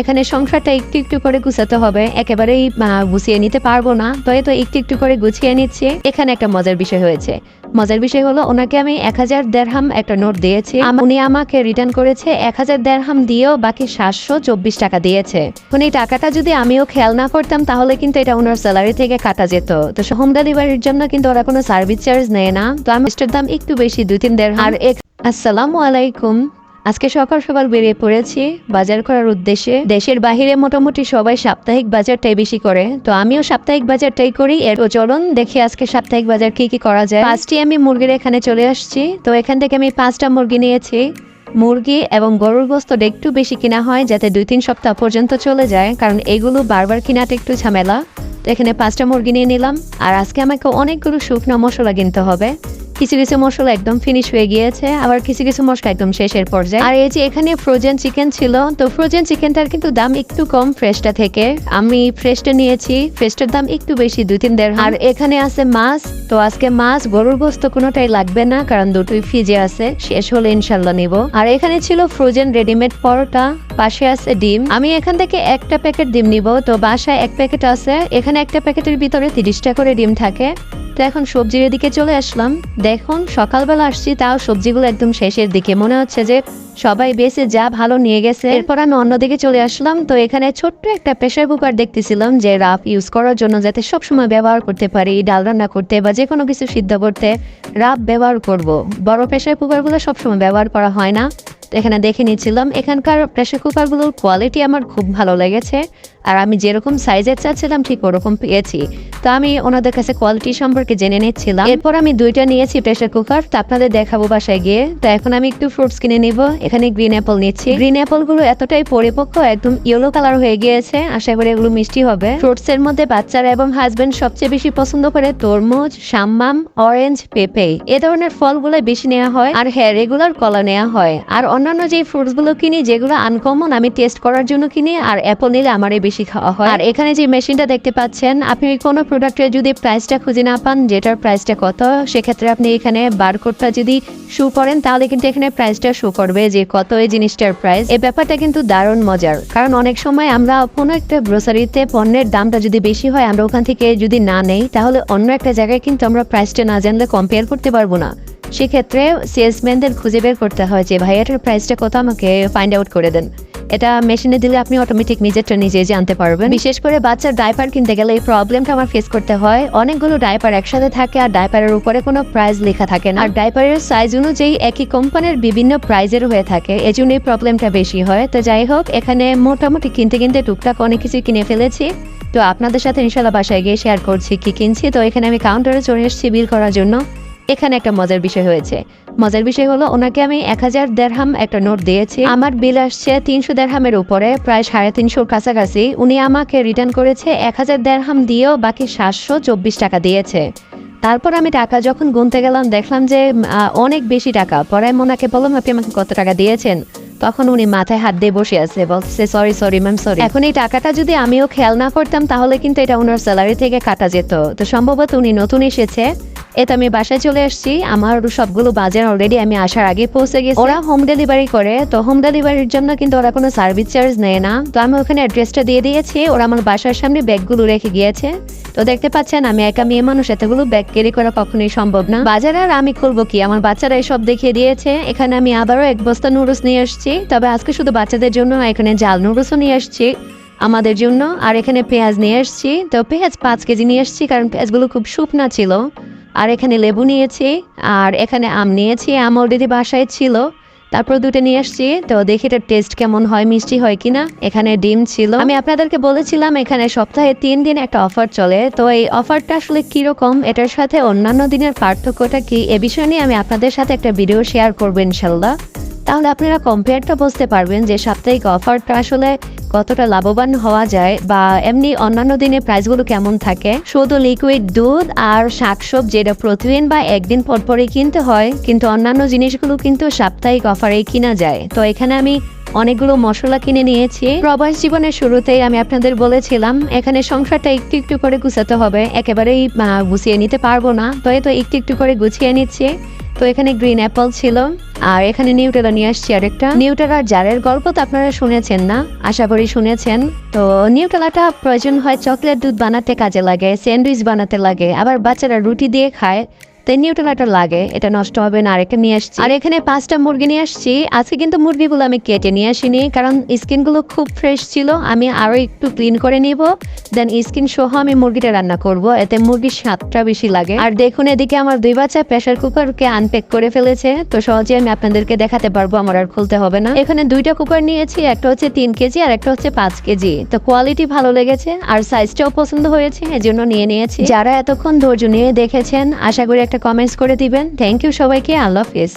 এখানে সংসারটা একটু একটু করে গুছাতে হবে। একেবারেই গুছিয়ে নিতে পারব না। তো এই তো একটু একটু করে গুছিয়ে নিচ্ছে। এখানে একটা মজার বিষয় হয়েছে। মজার বিষয় হলো, ওনাকে আমি এক হাজার দেড়হাম একটা নোট দিয়েছি। উনি আমাকে রিটার্ন করেছে এক হাজার দেড়হাম দিয়েও বাকি সাতশো চব্বিশ টাকা দিয়েছে। এখন এই টাকাটা যদি আমিও খেয়াল না করতাম, তাহলে কিন্তু এটা ওনার স্যালারি থেকে কাটা যেত। তো হোম ডেলিভারির জন্য কিন্তু ওরা কোনো সার্ভিস চার্জ নেয় না। তো আমি দাম একটু বেশি, দুই, তিন দেড় আর আসসালামু আলাইকুম। আজকে সকাল সকাল বেরিয়ে পড়েছি বাজার করার উদ্দেশ্যে। দেশের বাহিরে মোটামুটি সবাই সাপ্তাহিক বাজারটাই বেশি করে। তো আমিও সাপ্তাহিক বাজারটাই করি। এর চলুন দেখি আজকে সাপ্তাহিক বাজার কি কি করা যায়। পাঁচটি আমি মুরগির এখানে চলে আসছি। তো এখান থেকে আমি পাঁচটা মুরগি নিয়েছি। মুরগি এবং গরুর গোস্তটা একটু বেশি কিনা হয়, যাতে দুই তিন সপ্তাহ পর্যন্ত চলে যায়, কারণ এগুলো বারবার কিনাটা একটু ঝামেলা। তো এখানে পাঁচটা মুরগি নিয়ে নিলাম। আর আজকে আমাকে অনেকগুলো শুকনো মশলা কিনতে হবে। কিছু কিছু মশলা একদম ফিনিশ হয়ে গিয়েছে, আবার কিছু কিছু মশলা একদম শেষের পর্যায়ে। আর এই যে এখানে ফ্রোজেন চিকেন ছিল, তো ফ্রোজেন চিকেনটার কিন্তু দাম একটু কম ফ্রেশটা থেকে। আমি ফ্রেশটা নিয়েছি ফ্রেশটার দাম একটু বেশি, দুই তিন দেড় আর এখানে আছে মাছ, তো আজকে মাছ গরুর গোস্ত কোনোটাই লাগবে না, কারণ দুটোই ফ্রিজে আছে, শেষ হলে ইনশাল্লাহ নিব। আর এখানে ছিল ফ্রোজেন রেডিমেড পরোটা, পাশে আছে ডিম। আমি এখান থেকে একটা প্যাকেট ডিম নিব, তো বাসায় এক প্যাকেট আছে, এখানে একটা প্যাকেটের ভিতরে তিরিশটা করে ডিম থাকে। তো এখন সবজির দিকে চলে আসলাম। দেখুন, সকালবেলা আসছি, তাও সবজিগুলো একদম শেষের দিকে। মনে হচ্ছে যে সবাই বেশি যা ভালো নিয়ে গেছে। এরপর আমি অন্যদিকে চলে আসলাম। তো এখানে ছোট্ট একটা প্রেশার কুকার দেখতেছিলাম, যে রাফ ইউজ করার জন্য যাতে সবসময় ব্যবহার করতে পারি, ডাল রান্না করতে বা যে কোনো কিছু সিদ্ধ করতে রাফ ব্যবহার করব। বড় প্রেশার কুকারগুলো সবসময় ব্যবহার করা হয় না। এখানে দেখে নিচ্ছিলাম, এখানকার প্রেশার কুকারগুলোর কোয়ালিটি আমার খুব ভালো লেগেছে। আর আমি যেরকম সাইজের চাচ্ছিলাম, ঠিক ওরকম পেয়েছি। তো আমি ওনাদের কাছে কোয়ালিটি সম্পর্কে জেনে নিচ্ছিলাম। এরপর আমি দুইটা নিয়েছি প্রেশার কুকার তো আপনাদের দেখাবো বাসায় গিয়ে। তো এখন আমি একটু ফ্রুটস কিনে নিব। এখানে গ্রিন অ্যাপল নিচ্ছি। গ্রিন অ্যাপলগুলো এতটাই পরিপক্ক, একদম ইয়েলো কালার হয়ে গিয়েছে। আশা করি এগুলো মিষ্টি হবে। ফ্রুটস এর মধ্যে বাচ্চারা এবং হাজবেন্ড সবচেয়ে বেশি পছন্দ করে তরমুজ, সাম্মাম অরেঞ্জ পেঁপে। এ ধরনের ফলগুলো বেশি নেওয়া হয় আর হ্যাঁ রেগুলার কলা নেওয়া হয়। আর অন্যান্য যে ফ্রুটসগুলো কিনি, যেগুলো আনকমন আমি টেস্ট করার জন্য কিনি, আর অ্যাপল নিলে আমারই বেশি খাওয়া হয়। আর এখানে যে মেশিনটা দেখতে পাচ্ছেন, আপনি কোনো প্রোডাক্টের যদি প্রাইসটা খুঁজে না পান, যেটার প্রাইসটা কত, সেক্ষেত্রে আপনি এখানে বারকোডটা যদি শু করেন, তাহলে কিন্তু এখানে প্রাইসটা শো করবে যে কত এই জিনিসটার প্রাইস এই ব্যাপারটা কিন্তু দারুণ মজার। কারণ অনেক সময় আমরা কোনো একটা গ্রোসারিতে পণ্যের দামটা যদি বেশি হয়, আমরা ওখান থেকে যদি না নেই, তাহলে অন্য একটা জায়গায় কিন্তু আমরা প্রাইসটা না জানলে কম্পেয়ার করতে পারব না। সেক্ষেত্রে সেলসম্যানদের খুঁজে বের করতে হয় যে ভাইয়াটার প্রাইসটা কত? আমাকে ফাইন্ড আউট করে দেন। এটা মেশিনে দিলে আপনি অটোমেটিক নিজেরটা নিজে জানতে পারবেন। বিশেষ করে বাচ্চার ডাইপার কিনতে গেলে এই প্রবলেমটা আমার ফেস করতে হয়। অনেকগুলো ডাইপার একসাথে থাকে আর ডাইপারের উপরে কোনো প্রাইস লেখা থাকে না। আর ডাইপারের সাইজ অনুযায়ী একই কোম্পানির বিভিন্ন প্রাইজের হয়ে থাকে। এই জন্য এই প্রবলেমটা বেশি হয়। তো যাই হোক, এখানে মোটামুটি কিনতে কিনতে টুকটাক অনেক কিছু কিনে ফেলেছি। তো আপনাদের সাথে ইনশাল্লাহ বাসায় গিয়ে শেয়ার করছি কি কিনছি। তো এখানে আমি কাউন্টারে চলে এসেছি বিল করার জন্য। এখানে একটা মজার বিষয় হয়েছে। মজার বিষয় হলো, ওনাকে আমি এক হাজার দেড়হাম একটা নোট দিয়েছি। আমার বিল আসছে তিনশো দেড়হামের উপরে, প্রায় সাড়ে তিনশোর কাছাকাছি। উনি আমাকে রিটার্ন করেছে এক হাজার দেড়হাম দিয়েও বাকি সাতশো চব্বিশ টাকা দিয়েছে। তারপর আমি টাকা যখন গুনতে গেলাম, দেখলাম যে অনেক বেশি টাকা। পরে আমি ওনাকে বললাম, আপনি আমাকে কত টাকা দিয়েছেন? তখন উনি মাথায় হাত দিয়ে বসে আছে বলছে সরি সরি ম্যাম সরি এখন এই টাকাটা যদি আমিও খেয়াল না করতাম, তাহলে কিন্তু এটা ওনার স্যালারি থেকে কাটা যেত। তো সম্ভবত উনি নতুন এসেছে। এতে আমি বাসায় চলে আসছি। আমার সবগুলো বাজার অলরেডি আমি আসার আগে পৌঁছে গেছি। ওরা হোম ডেলিভারি করে, তো হোম ডেলিভারির জন্য কিন্তু ওরা কোনো সার্ভিস চার্জ নেয় না। তো আমি ওখানে অ্যাড্রেসটা দিয়ে দিয়েছি, ওরা আমার বাসার সামনে ব্যাগগুলো রেখে গিয়েছে। তো দেখতে পাচ্ছেন, আমি একা মেয়ে মানুষ, এতগুলো ব্যাগ ক্যারি করা কখনোই সম্ভব না। বাজার আর আমি খুলবো কি? আমার বাচ্চারা সব দেখিয়ে দিয়েছে। এখানে আমি আবারও এক বস্তা নুডলস নিয়ে আসছি। তবে আজকে শুধু বাচ্চাদের জন্য, এখানে জাল নুডলসও নিয়ে আসছি আমাদের জন্য। আর এখানে পেঁয়াজ নিয়ে আসছি। তো পেঁয়াজ পাঁচ কেজি নিয়ে আসছি, কারণ পেঁয়াজগুলো খুব শুকনা ছিল। আর এখানে লেবু নিয়েছি, আর এখানে আম নিয়েছি, আম অলরেডি বাসায় ছিল। তারপর দুটো নিয়ে আসছি, তো দেখি এটা টেস্ট কেমন হয়, মিষ্টি হয় কিনা। এখানে ডিম ছিল। আমি আপনাদেরকে বলেছিলাম, এখানে সপ্তাহে তিন দিন একটা অফার চলে। তো এই অফারটা আসলে কীরকম, এটার সাথে অন্যান্য দিনের পার্থক্যটা কি, এ বিষয় নিয়ে আমি আপনাদের সাথে একটা ভিডিও শেয়ার করব ইনশাল্লাহ। তাহলে আপনারা কম্পেয়ারটা বুঝতে পারবেন যে সাপ্তাহিক অফারটা আসলে কতটা লাভবান হওয়া যায় বা এমনি অন্যান্য দিনে প্রাইসগুলো কেমন থাকে? শুধু লিকুইড দুধ আর শাকসব যেটা প্রতিদিন বা একদিন পর পরে কিনতে হয়, কিন্তু অন্যান্য জিনিসগুলো কিন্তু সাপ্তাহিক অফারে কিনা যায়। তো এখানে আমি অনেকগুলো মশলা কিনে নিয়েছি। প্রবাস জীবনের শুরুতেই আমি আপনাদের বলেছিলাম, এখানে সংসারটা একটু একটু করে গুছাতে হবে। একেবারেই গুছিয়ে নিতে পারব না। তো একটু একটু করে গুছিয়ে নিচ্ছি। তো এখানে গ্রিন অ্যাপল ছিল। আর এখানে নিউটেলা নিয়ে আসছি আরেকটা। নিউটেলার জারের গল্প তো আপনারা শুনেছেন না? আশা করি শুনেছেন। তো নিউটেলাটা প্রয়োজন হয় চকলেট দুধ বানাতে কাজে লাগে স্যান্ডউইচ বানাতে লাগে, আবার বাচ্চারা রুটি দিয়ে খায়। তাই নিউটেলাটা লাগে, এটা নষ্ট হবে না, আরেকটা নিয়ে আসছি। আর এখানে পাঁচটা মুরগি নিয়ে আসছি। আজকে কিন্তু মুরগিগুলো আমি কেটে নিয়ে আসিনি, কারণ স্কিনগুলো খুব ফ্রেশ ছিল। আমি আরও একটু ক্লিন করে নিব, দেন স্কিন সহ আমি মুরগিটা রান্না করব, এতে মুরগির স্বাদটা বেশি লাগে। আর দেখুন, এদিকে আমার দুই বাচ্চা প্রেশার কুকারকে আনপ্যাক করে ফেলেছে, তো সহজে আমি আপনাদেরকে দেখাতে পারব, আমার আর খুলতে হবে না। এখানে দুইটা কুকার নিয়েছি, একটা হচ্ছে তিন কেজি আর একটা হচ্ছে পাঁচ কেজি। তো কোয়ালিটি ভালো লেগেছে, আর সাইজটাও পছন্দ হয়েছে, এজন্য নিয়ে নিয়েছি। যারা এতক্ষণ ধৈর্য নিয়ে দেখেছেন, আশা করি একটা কমেন্টস করে দিবেন। থ্যাংক ইউ সবাইকে। আল্লাহ হাফিজ